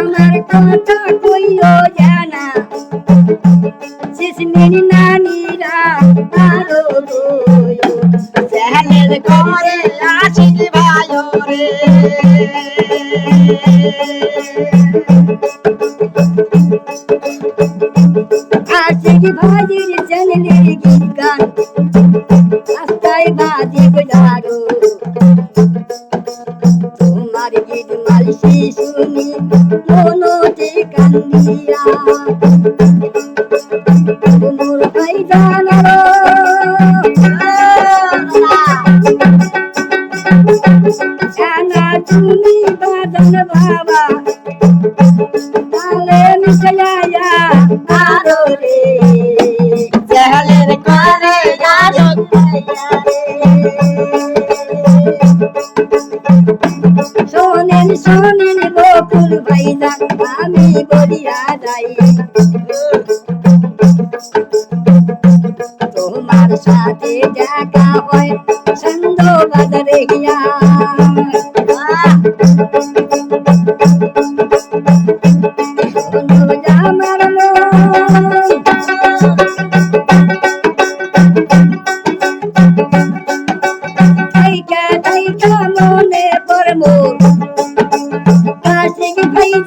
আমার কথা কইও জানা শিশমির নানিরা আরও সেহলের করে আশিক ভাইও রে আশিক ভাজির জনলের গীত গান রাস্তায় বাজি বাজারো তোমার গীত মালসি শুনি তুমি বাদন বাবা তালে মিশায়া আরও রে সেহলের করে শোনেন বকুল ভাইজা বলিয়া যাই। তোমার সাথে দেখা হয় সন্দ বাজারে গিয়া।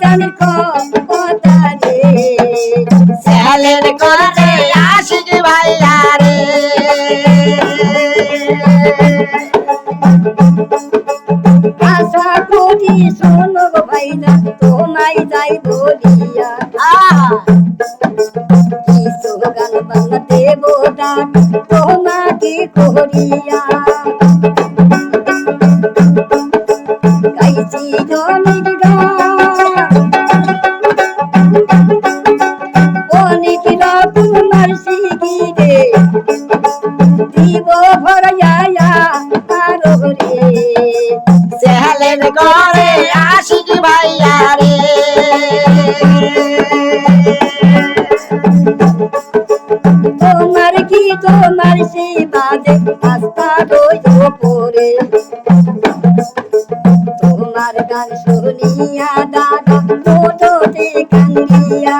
জানের কথা রে সেহলের করে আশিক ভাইয়া রে আশা করি শোনো গো তোমায় যাই বলিয়া। আহা। কি সোগান বাংলা তোমাকে করিয়া। গাইছি জমির গান। অনেক রকম মারসি গিরে দিব ভরাইয়া আরও রে। সেহলের করে আশিক ভাইয়া রে। তোমার কি তোমার সে বাজে আস্থা রইল পরে? তোমার গান শুনিয়া দাদা মোটতে কান্দিয়া